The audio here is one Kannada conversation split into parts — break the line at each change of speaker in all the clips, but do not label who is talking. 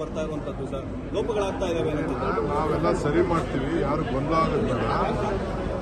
ಬರ್ತಾ ಸರ್
ನಾವೆಲ್ಲ ಸರಿ ಮಾಡ್ತೀವಿ, ಯಾರು ಗೊಂದಲ ಆಗೋದಿಲ್ಲ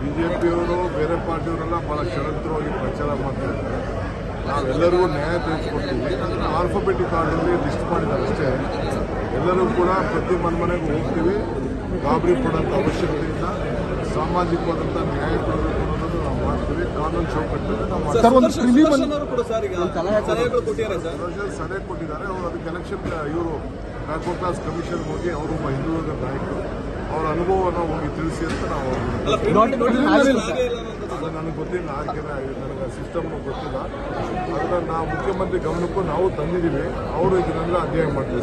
ಬಿಜೆಪಿಯವರು, ಬೇರೆ ಪಾರ್ಟಿಯವರೆಲ್ಲ ಬಹಳ ಷಡಂತ್ರವಾಗಿ ಪ್ರಚಾರ ಮಾಡ್ತಾ ಇದ್ದಾರೆ. ನಾವೆಲ್ಲರಿಗೂ ನ್ಯಾಯ ತಿಳಿಸ್ಕೊಡ್ತೀವಿ. ಅದನ್ನು ಆಲ್ಫಾಬೆಟಿಕ್ ಆರ್ಡರ್ಲಿ ಲಿಸ್ಟ್ ಮಾಡಿದ್ದಾರೆ ಅಷ್ಟೇ. ಎಲ್ಲರೂ ಕೂಡ ಪ್ರತಿ ಮನೆ ಮನೆಗೂ ಹೋಗ್ತೀವಿ. ಗಾಬರಿ ಪಡೋಂಥ ಅವಶ್ಯಕತೆ ಇಲ್ಲ. ಸಾಮಾಜಿಕವಾದಂಥ ನ್ಯಾಯ ಕೊಡಬೇಕು ಮಾಡ್ತೀವಿ
ಸರ್
ಪ್ರೊಫೆಸರ್ ಸಲಹೆ ಕೊಟ್ಟಿದ್ದಾರೆ. ಅವರು ಅದಕ್ಕೆ ಎಲೆಕ್ಷನ್ ಇವರು ಕ್ಲಾಸ್ ಕಮಿಷನ್ ಹೋಗಿ ಅವರು ಒಬ್ಬ ಹಿಂದುಳಿದ ನಾಯಕರು. ಅವರ ಅನುಭವವನ್ನು ಹೋಗಿ ತಿಳಿಸಿ ಅಂತ ನಾವು ನನಗೆ ಗೊತ್ತಿಲ್ಲ. ಆಕೆನ ನನಗೆ ಸಿಸ್ಟಮ್ ಗೊತ್ತಿಲ್ಲ. ಅದನ್ನ ನಾವು ಮುಖ್ಯಮಂತ್ರಿ ಗಮನಕ್ಕೂ ನಾವು ತಂದಿದ್ದೀವಿ. ಅವರು ಇದನ್ನೆಲ್ಲ ಅಧ್ಯಯನ ಮಾಡ್ತಾರೆ